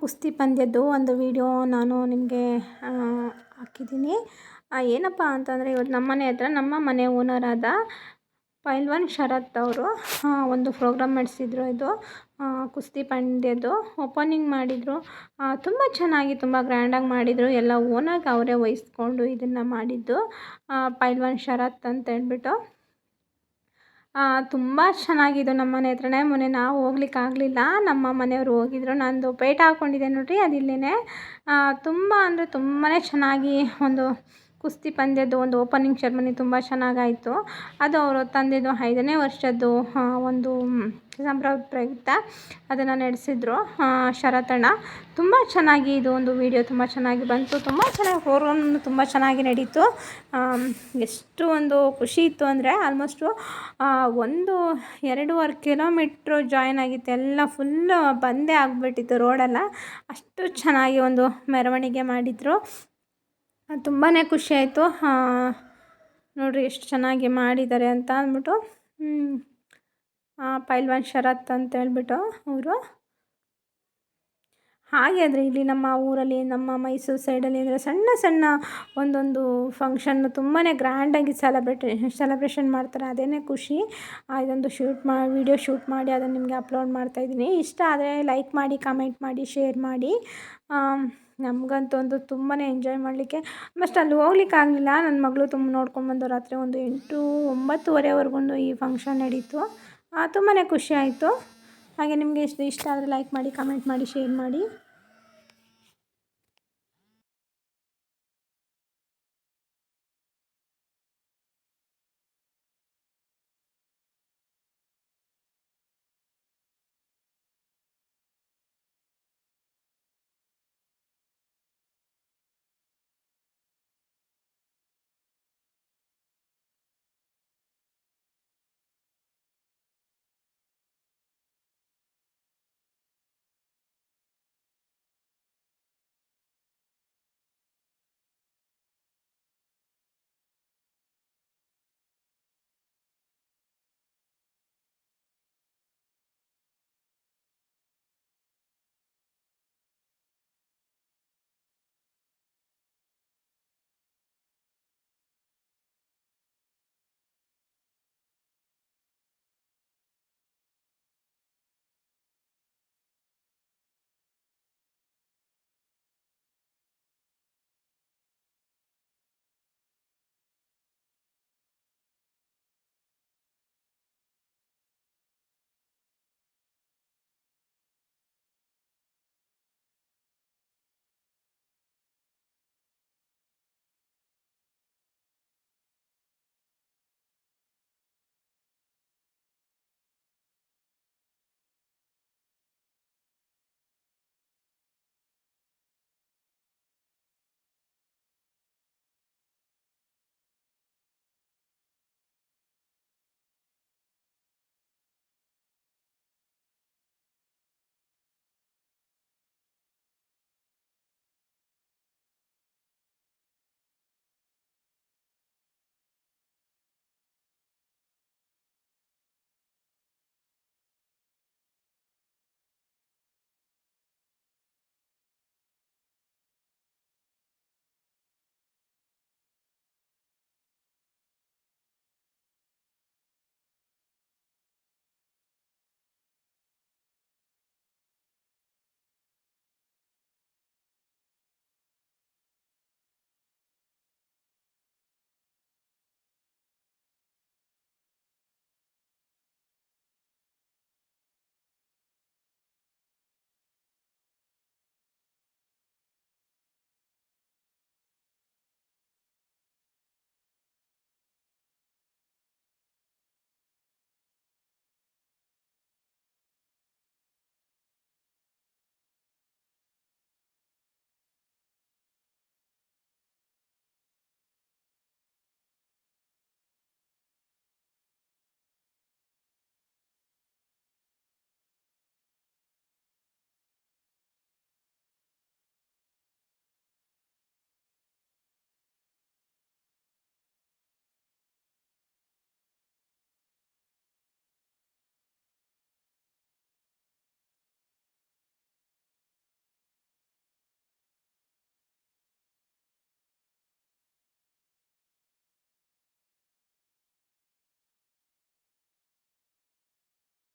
ಕುಸ್ತಿ ಪಂದ್ಯದ್ದು ಒಂದು ವಿಡಿಯೋ ನಾನು ನಿಮಗೆ ಹಾಕಿದ್ದೀನಿ. ಏನಪ್ಪ ಅಂತಂದರೆ ಇವತ್ತು ನಮ್ಮ ಮನೆ ಹತ್ರ ನಮ್ಮ ಮನೆ ಓನರಾದ ಪೈಲ್ವಾನ್ ಶರತ್ ಅವರು ಒಂದು ಪ್ರೋಗ್ರಾಮ್ ನಡೆಸಿದ್ರು ಇದು. ಕುಸ್ತಿ ಪಂದ್ಯದ್ದು ಓಪನಿಂಗ್ ಮಾಡಿದರು. ತುಂಬ ಚೆನ್ನಾಗಿ, ತುಂಬ ಗ್ರ್ಯಾಂಡಾಗಿ ಮಾಡಿದರು. ಎಲ್ಲ ಓನಾಗಿ ಅವರೇ ವಹಿಸ್ಕೊಂಡು ಇದನ್ನು ಮಾಡಿದ್ದು ಪೈಲ್ವಾನ್ ಶರತ್ ಅಂತ ಹೇಳ್ಬಿಟ್ಟು. ತುಂಬ ಚೆನ್ನಾಗಿದ್ದು ನಮ್ಮ ಮನೆ ಹತ್ರನೇ. ಮೊನ್ನೆ ನಾವು ಹೋಗ್ಲಿಕ್ಕಾಗಲಿಲ್ಲ ನಮ್ಮ ಮನೆಯವರು ಹೋಗಿದ್ರು. ನಂದು ಪೇಟ ಹಾಕ್ಕೊಂಡಿದ್ದೆ ನೋಡಿರಿ ಅದು ಇಲ್ಲೇ ತುಂಬ ಅಂದರೆ ತುಂಬಾ ಚೆನ್ನಾಗಿ ಒಂದು ಕುಸ್ತಿ ಪಂದ್ಯದ್ದು ಒಂದು ಓಪನಿಂಗ್ ಸೆರ್ಮನಿ ತುಂಬ ಚೆನ್ನಾಗಾಯಿತು. ಅದು ಅವರು ತಂದಿದ್ದು ಐದನೇ ವರ್ಷದ್ದು ಒಂದು ಸಂಭ್ರಮ ಪ್ರಯುಕ್ತ ಅದನ್ನು ನಡೆಸಿದ್ರು. ಶರತಣ ತುಂಬ ಚೆನ್ನಾಗಿ ಇದು ಒಂದು ವಿಡಿಯೋ ತುಂಬ ಚೆನ್ನಾಗಿ ಬಂತು. ತುಂಬ ಚೆನ್ನಾಗಿ ಪ್ರೋಗ್ರಾಮ್ ತುಂಬ ಚೆನ್ನಾಗಿ ನಡೀತು. ಎಷ್ಟು ಒಂದು ಖುಷಿ ಇತ್ತು ಅಂದರೆ ಆಲ್ಮೋಸ್ಟು ಒಂದು ಎರಡೂವರೆ ಕಿಲೋಮೀಟ್ರು ಜಾಯ್ನ್ ಆಗಿತ್ತು. ಎಲ್ಲ ಫುಲ್ಲು ಬಂದೇ ಆಗಿಬಿಟ್ಟಿತ್ತು ರೋಡೆಲ್ಲ ಅಷ್ಟು ಚೆನ್ನಾಗಿ ಒಂದು ಮೆರವಣಿಗೆ ಮಾಡಿದರು. ತುಂಬಾ ಖುಷಿ ಆಯಿತು. ನೋಡಿರಿ ಎಷ್ಟು ಚೆನ್ನಾಗಿ ಮಾಡಿದ್ದಾರೆ ಅಂತ ಅಂದ್ಬಿಟ್ಟು ಪೈಲ್ವಾನ್ ಶರತ್ ಅಂತ ಹೇಳ್ಬಿಟ್ಟು ಅವರು. ಹಾಗೆ ಆದರೆ ಇಲ್ಲಿ ನಮ್ಮ ಊರಲ್ಲಿ, ನಮ್ಮ ಮೈಸೂರು ಸೈಡಲ್ಲಿ ಅಂದರೆ ಸಣ್ಣ ಸಣ್ಣ ಒಂದೊಂದು ಫಂಕ್ಷನ್ನು ತುಂಬಾ ಗ್ರ್ಯಾಂಡಾಗಿ ಸೆಲೆಬ್ರೇಟೆ ಸೆಲೆಬ್ರೇಷನ್ ಮಾಡ್ತಾರೆ. ಅದೇ ಖುಷಿ. ಇದೊಂದು ಶೂಟ್ ಮಾ ವೀಡಿಯೋ ಶೂಟ್ ಮಾಡಿ ಅದನ್ನು ನಿಮಗೆ ಅಪ್ಲೋಡ್ ಮಾಡ್ತಾಯಿದ್ದೀನಿ ಇಷ್ಟ ಆದರೆ ಲೈಕ್ ಮಾಡಿ ಕಮೆಂಟ್ ಮಾಡಿ ಶೇರ್ ಮಾಡಿ. ನಮಗಂತೂ ಒಂದು ತುಂಬಾ ಎಂಜಾಯ್ ಮಾಡಲಿಕ್ಕೆ ಮಸ್ಟ್ ಅಲ್ಲಿ ಹೋಗ್ಲಿಕ್ಕಾಗಲಿಲ್ಲ ನನ್ನ ಮಗಳು ತುಂಬ ನೋಡ್ಕೊಂಬಂದು ರಾತ್ರಿ ಒಂದು ಎಂಟು ಒಂಬತ್ತುವರೆವರೆಗೂ ಈ ಫಂಕ್ಷನ್ ನಡೀತು. ತುಂಬಾ ಖುಷಿ ಆಯಿತು. ಹಾಗೆ ನಿಮಗೆ ಇಷ್ಟ ಇಷ್ಟ ಆದರೆ ಲೈಕ್ ಮಾಡಿ ಕಮೆಂಟ್ ಮಾಡಿ ಶೇರ್ ಮಾಡಿ.